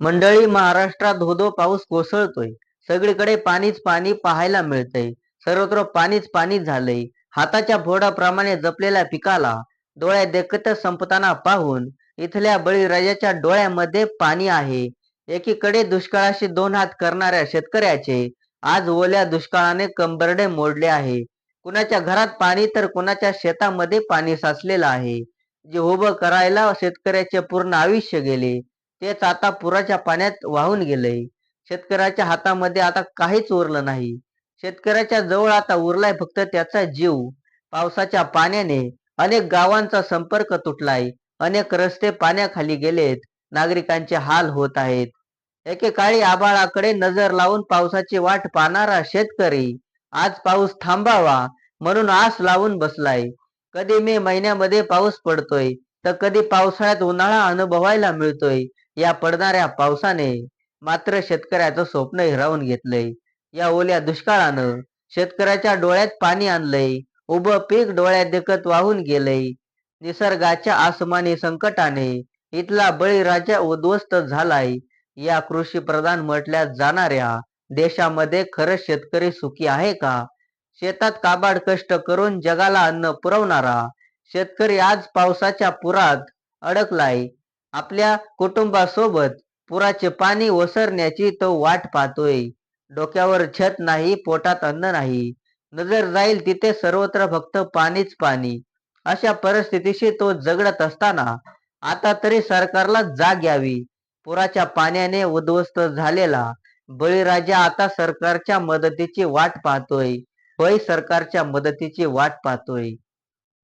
मंडळी महाराष्ट्रात धोधो पाऊस कोसळतोय. सगळीकडे पाणीच पाणी पाहायला मिळतंय. सर्वत्र पाणीच पाणी झालंय. हाताच्या फोडाप्रमाणे जपलेल्या पिकाला डोळ्या देखतच संपताना पाहून इथल्या बळीराजाच्या डोळ्यामध्ये पाणी आहे. एकीकडे दुष्काळाशी दोन हात करणाऱ्या शेतकऱ्याचे आज ओल्या दुष्काळाने कंबरडे मोडले आहे. कुणाच्या घरात पाणी तर कुणाच्या शेतामध्ये पाणी साचलेलं आहे. जे उभं करायला शेतकऱ्याचे पूर्ण आयुष्य गेले. तेच आता पुराच्या पाण्यात वाहून गेलंय. शेतकऱ्याच्या हातामध्ये आता काहीच उरलं नाही. शेतकऱ्याच्या जवळ आता उरलाय फक्त त्याचा जीव. पावसाच्या पाण्याने अनेक गावांचा संपर्क तुटलाय. अनेक रस्ते पाण्याखाली गेलेत. नागरिकांचे हाल होत आहेत. एकेकाळी आबाळाकडे नजर लावून पावसाची वाट पाहणारा शेतकरी आज पाऊस थांबावा म्हणून आस लावून बसलाय. कधी मे महिन्यामध्ये पाऊस पडतोय. तर कधी पावसाळ्यात उन्हाळा अनुभवायला मिळतोय या पडणाऱ्या पावसाने मात्र शेतकऱ्याचं स्वप्न हिरावून घेतलंय. या ओल्या दुष्काळानं शेतकऱ्याच्या डोळ्यात पाणी आणलंय उभं पीक डोळ्यात देखत वाहून गेलंय. निसर्गाच्या आसमानी संकटाने इथला बळीराजा उद्ध्वस्त झालाय. या कृषी प्रधान म्हटल्या जाणाऱ्या देशामध्ये खरंच शेतकरी सुखी आहे का? शेतात काबाड कष्ट करून जगाला अन्न पुरवणारा शेतकरी आज पावसाच्या पुरात अडकलाय. आपल्या कुटुंबासोबत पुराचे पाणी ओसरण्याची तो वाट पाहतोय. डोक्यावर छत नाही पोटात अन्न नाही. नजर जाईल तिथे सर्वत्र फक्त पाणीच पाणी. अशा परिस्थितीशी तो झगडत असताना आता तरी सरकारला जाग यावी. पुराच्या पाण्याने उद्ध्वस्त झालेला बळीराजा आता सरकारच्या मदतीची वाट पाहतोय. होय सरकारच्या मदतीची वाट पाहतोय.